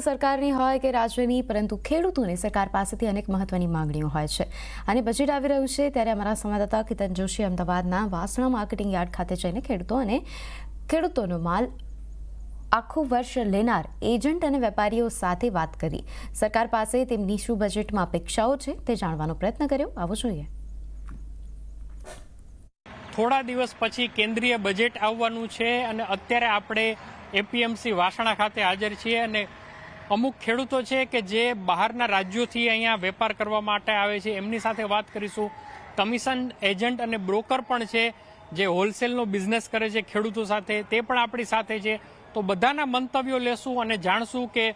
સરકારની હોય કે રાજ્યની, પરંતુ ખેડૂતોને સરકાર પાસેથી અનેક મહત્વની માંગણીઓ હોય છે. અને બજેટ આવી રહ્યું છે ત્યારે અમારા સંવાદદાતા કિતન જોશી અમદાવાદના વાસણા માર્કેટિંગ યાર્ડ ખાતે જઈને ખેડૂતો અને ખેડૂતોનો માલ આખું વર્ષ લેનાર એજન્ટ અને વેપારીઓ સાથે વાત કરી. સરકાર પાસે તેમની શું બજેટમાં અપેક્ષાઓ છે તે જાણવાનો પ્રયત્ન કર્યો. આવો જોઈએ. થોડા દિવસ પછી કેન્દ્રીય બજેટ આવવાનું છે અને અત્યારે આપણે એપીએમસી વાસણા ખાતે હાજર છીએ અને અમુક ખેડૂતો છે કે જે બહારના રાજ્યોથી અહીંયા વેપાર કરવા માટે આવે છે, એમની સાથે વાત કરીશું. કમિશન એજન્ટ અને બ્રોકર પણ છે, જે હોલસેલનો બિઝનેસ કરે છે ખેડૂતો સાથે, તે પણ આપણી સાથે છે. તો બધાના મંતવ્યો લેશું અને જાણશું કે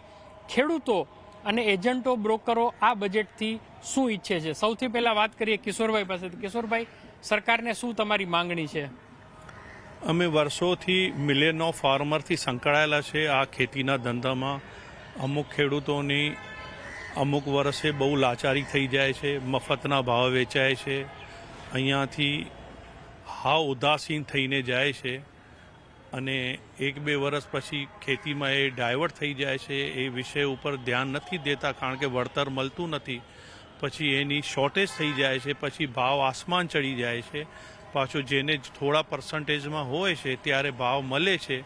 ખેડૂતો અને એજન્ટો, બ્રોકરો આ બજેટથી શું ઈચ્છે છે. સૌથી પહેલાં વાત કરીએ કિશોરભાઈ પાસેથી. કિશોરભાઈ, સરકારને શું તમારી માંગણી છે? અમે વર્ષોથી મિલેનો ફાર્મરથી સંકળાયેલા છે આ ખેતીના ધંધામાં. અમુક ખેડૂતોની અમુક વર્ષે બહુ લાચારી થઈ જાય છે, મફતના ભાવ વેચાય છે, અહીંયાથી હાવ ઉદાસીન થઈને જાય છે અને એક બે વર્ષ પછી ખેતીમાં એ ડાયવર્ટ થઈ જાય છે, એ વિષય ઉપર ધ્યાન નથી દેતા કારણ કે વળતર મળતું નથી. પછી એની શોર્ટેજ થઈ જાય છે, પછી ભાવ આસમાન ચડી જાય છે. પાછો જેને થોડા પર્સન્ટેજમાં હોય છે, ત્યારે ભાવ મળે છે.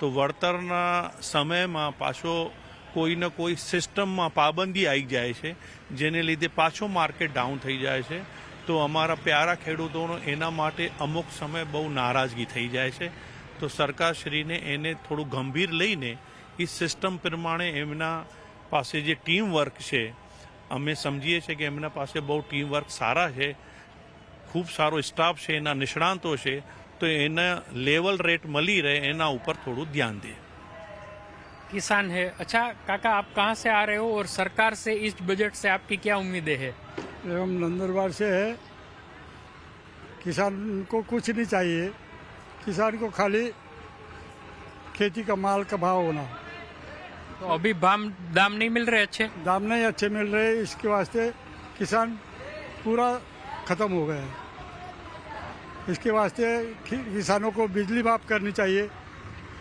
તો વળતરના સમયમાં પાછો કોઈને કોઈ સિસ્ટમમાં પાબંદી આવી જાય છે, જેને લીધે પાછો માર્કેટ ડાઉન થઈ જાય છે, તો અમારા પ્યારા ખેડૂતોનો એના માટે અમુક સમય બહુ નારાજગી થઈ જાય છે. તો સરકારશ્રીને એને થોડું ગંભીર લઈને એ સિસ્ટમ પ્રમાણે એમના પાસે જે ટીમ વર્ક છે, અમે સમજીએ છીએ કે એમના પાસે બહુ ટીમ વર્ક સારા છે, ખૂબ સારો સ્ટાફ છે, એના નિષ્ણાંતો છે, તો એના લેવલ રેટ મળી રહે એના ઉપર થોડું ધ્યાન દે. किसान है। अच्छा काका आप कहाँ से आ रहे हो और सरकार से इस बजट से आपकी क्या उम्मीदें है? हम नंदुरबार से है। किसान को कुछ नहीं चाहिए। किसान को खाली खेती का माल का भाव होना। तो अभी भाम दाम नहीं मिल रहे अच्छे? दाम नहीं अच्छे मिल रहे इसके वास्ते किसान पूरा खत्म हो गया है। इसके वास्ते किसानों को बिजली माफ़ करनी चाहिए।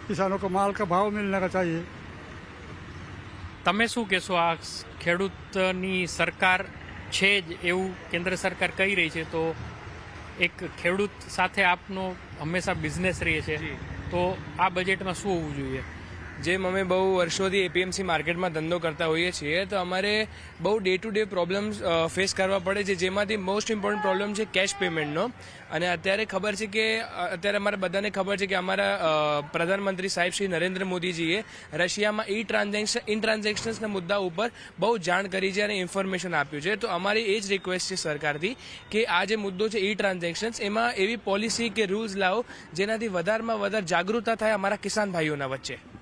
किसानों को माल का भाव मिलने का चाहिए। તમે શું કહેશો? આ ખેડૂતની સરકાર છે જ એવું કેન્દ્ર સરકાર કહી રહી છે. તો એક ખેડૂત સાથે આપનો હંમેશા બિઝનેસ રહે છે. તો આ બજેટમાં શું હોવું જોઈએ? જેમ અમે બહુ વર્ષોથી એપીએમસી માર્કેટમાં ધંધો કરતા હોઈએ છીએ, તો અમારે બહુ day to day problems face કરવા પડે છે, જેમાંથી મોસ્ટ ઇમ્પોર્ટન્ટ પ્રોબ્લેમ છે કેશ પેમેન્ટનો અને અત્યારે ખબર છે કે અત્યારે અમારે બધાને ખબર છે કે અમારા પ્રધાનમંત્રી સાહેબ શ્રી નરેન્દ્ર મોદીજીએ રશિયામાં ઈ ટ્રાન્ઝેક્શન ઇન ટ્રાન્ઝેક્શન્સના મુદ્દા ઉપર બહુ જાણ કરી છે અને ઇન્ફોર્મેશન આપ્યું છે. તો અમારી એ જ રિક્વેસ્ટ છે સરકારથી કે આ જે મુદ્દો છે ઈ ટ્રાન્ઝેક્શન્સ એમાં એવી પોલિસી કે રૂલ્સ લાવો જેનાથી વધારેમાં વધારે જાગૃતતા થાય અમારા કિસાન ભાઈઓના વચ્ચે.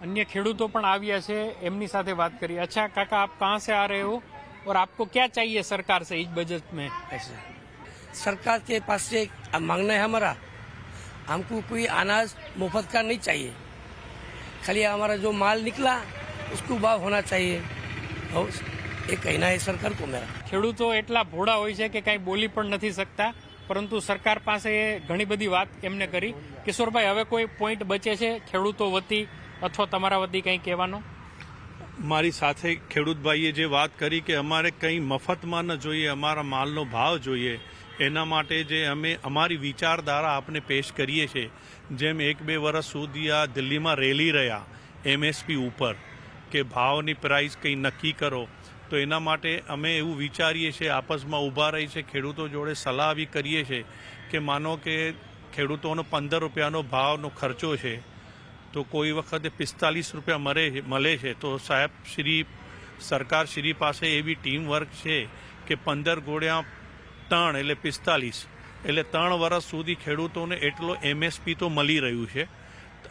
अन्य ખેડૂતો પણ આવ્યા છે એમની સાથે વાત કરી अच्छा काका आप कहाँ से आ रहे हो और आपको क्या चाहिए सरकार से इस बजट में ऐसा सरकार के पास से अब मांगना है हमारा हमको कोई अनाज मुफ्त का नहीं चाहिए खाली हमारा जो माल निकला उसको भाव होना चाहिए और ये कहना है सरकार को मेरा ખેડૂતો એટલા ભોળા હોય છે કે કાંઈ બોલી પણ નથી શકતા પરંતુ સરકાર પાસે ઘણી બધી વાત એમને કરી કિશોરભાઈ હવે કોઈ પોઈન્ટ બચે છે ખેડૂતો વતી અથવા તમારા વતી કંઈ કહેવાનો? મારી સાથે ખેડૂત ભાઈએ જે વાત કરી કે અમારે કંઈ મફતમાં ન જોઈએ, અમારા માલનો ભાવ જોઈએ, એના માટે જે અમે અમારી વિચારધારા આપને પેશ કરીએ છીએ. જેમ એક બે વર્ષ સુધી આ દિલ્હીમાં રેલી રહ્યા, એમએસપી ઉપર, કે ભાવની પ્રાઇસ કંઈ નક્કી કરો, તો એના માટે અમે એવું વિચારીએ છીએ, આપસમાં ઊભા રહી છે, ખેડૂતો જોડે સલાહ બી કરીએ છીએ, કે માનો કે ખેડૂતોનો પંદર રૂપિયાનો ભાવનો ખર્ચો છે તો કોઈ વખતે પિસ્તાલીસ રૂપિયા મળે મળે છે. તો સાહેબ, શ્રી સરકાર શ્રી પાસે એવી ટીમ વર્ક છે કે પંદર ગોળ્યા ત્રણ એટલે પિસ્તાલીસ. એટલે ત્રણ વર્ષ સુધી ખેડૂતોને એટલો એમએસપી તો મળી રહ્યું છે.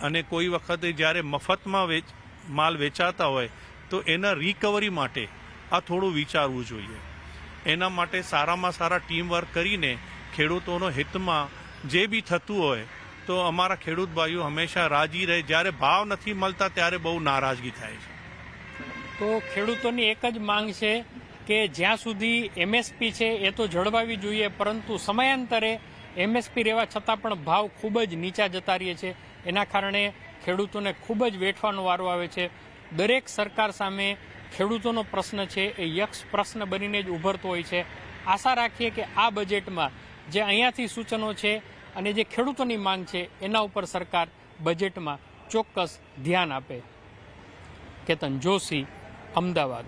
અને કોઈ વખતે જ્યારે મફતમાં વેચ, માલ વેચાતા હોય તો એના રિકવરી માટે આ થોડું વિચારવું જોઈએ. એના માટે સારામાં સારા ટીમ વર્ક કરીને ખેડૂતોનો હિતમાં જે બી થતું હોય તો અમારા ખેડૂત ભાઈઓ હંમેશા રાજી રહે. જ્યારે ભાવ નથી મળતા, ત્યારે બહુ નારાજગી થાય છે. તો ખેડૂતોની એક જ માંગ છે કે જ્યાં સુધી એમએસપી છે એ તો જળવાવી જોઈએ, પરંતુ સમયાંતરે એમએસપી રહેવા છતાં પણ ભાવ ખૂબ જ નીચા જતા રહે છે. એના કારણે ખેડૂતોને ખૂબ જ વેઠવાનો વારો આવે છે. દરેક સરકાર સામે ખેડૂતોનો પ્રશ્ન છે, એ યક્ષ પ્રશ્ન બનીને જ ઉભરતો હોય છે. આશા રાખીએ કે આ બજેટમાં જે અહીંયાથી સૂચનો છે અને જે ખેડૂતોની માંગ છે, એના ઉપર સરકાર બજેટમાં ચોક્કસ ધ્યાન આપે. કેતન જોશી, અમદાવાદ.